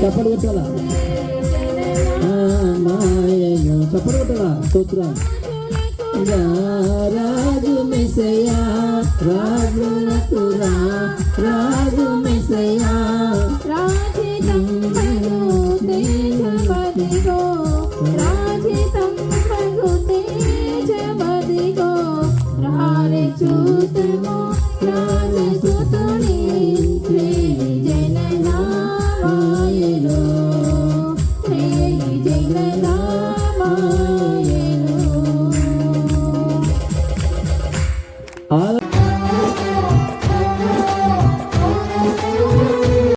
చప్పలు కొట్టాలా మాయను చప్పలు కొట్టాలా స్తోత్ర రాజు మిసయా రాజులకు రాజు మిసయా చూత Ooh.